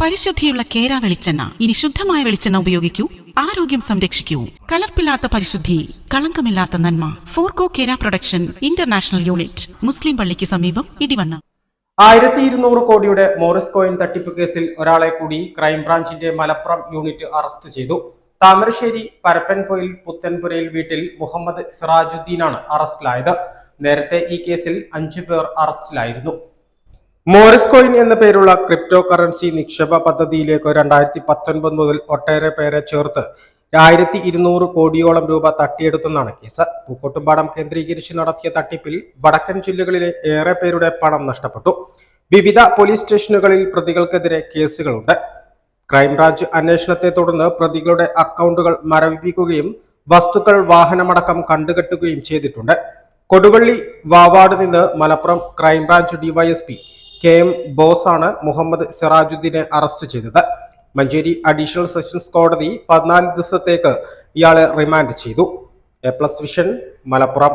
പരിശുദ്ധിയുള്ള കേര വെളിച്ചെണ്ണ ഇനി ശുദ്ധമായ വെളിച്ചെണ്ണ ഉപയോഗിക്കൂ. ആരോഗ്യം സംരക്ഷിക്കൂ. കലർപ്പില്ലാത്ത പരിശുദ്ധി കളങ്കമില്ലാത്ത നന്മ. ഫോർകോ കേര പ്രൊഡക്ഷൻ ഇന്റർനാഷണൽ യൂണിറ്റ് മുസ്ലിം പള്ളിക്ക് സമീപം ഇടിവണ്ണ. ആയിരത്തി ഇരുന്നൂറ് കോടിയുടെ മോറിസ് കോയിൻ തട്ടിപ്പ് കേസിൽ ഒരാളെ കൂടി ക്രൈംബ്രാഞ്ചിന്റെ മലപ്പുറം യൂണിറ്റ് അറസ്റ്റ് ചെയ്തു. താമരശ്ശേരി പരപ്പൻപൊയിൽ പുത്തൻപുരയിൽ വീട്ടിൽ മുഹമ്മദ് സിറാജുദ്ദീനാണ് അറസ്റ്റിലായത്. നേരത്തെ ഈ കേസിൽ അഞ്ചു പേർ അറസ്റ്റിലായിരുന്നു. മോറിസ് കോയിൻ എന്ന പേരുള്ള ക്രിപ്റ്റോ കറൻസി നിക്ഷേപ പദ്ധതിയിലേക്ക് രണ്ടായിരത്തി പത്തൊൻപത് മുതൽ ഒട്ടേറെ പേരെ ചേർത്ത് ആയിരത്തി ഇരുന്നൂറ് കോടിയോളം രൂപ തട്ടിയെടുത്തെന്നാണ് കേസ്. പൂക്കോട്ടുംപാടം കേന്ദ്രീകരിച്ച് നടത്തിയ തട്ടിപ്പിൽ വടക്കൻ ജില്ലകളിലെ ഏറെ പേരുടെ പണം നഷ്ടപ്പെട്ടു. വിവിധ പോലീസ് സ്റ്റേഷനുകളിൽ പ്രതികൾക്കെതിരെ കേസുകളുണ്ട്. ക്രൈംബ്രാഞ്ച് അന്വേഷണത്തെ തുടർന്ന് പ്രതികളുടെ അക്കൗണ്ടുകൾ മരവിപ്പിക്കുകയും വസ്തുക്കൾ വാഹനമടക്കം കണ്ടുകെട്ടുകയും ചെയ്തിട്ടുണ്ട്. കൊടുവള്ളി വാവാട് നിന്ന് Malappuram crime branch DYSP K M ബോസാണ് Muhammad സിറാജുദ്ദീനെ അറസ്റ്റ് ചെയ്തത്. മഞ്ചേരി അഡീഷണൽ സെഷൻസ് കോടതി പതിനാല് ദിവസത്തേക്ക് ഇയാളെ റിമാൻഡ് ചെയ്തു. A plus vision Malappuram.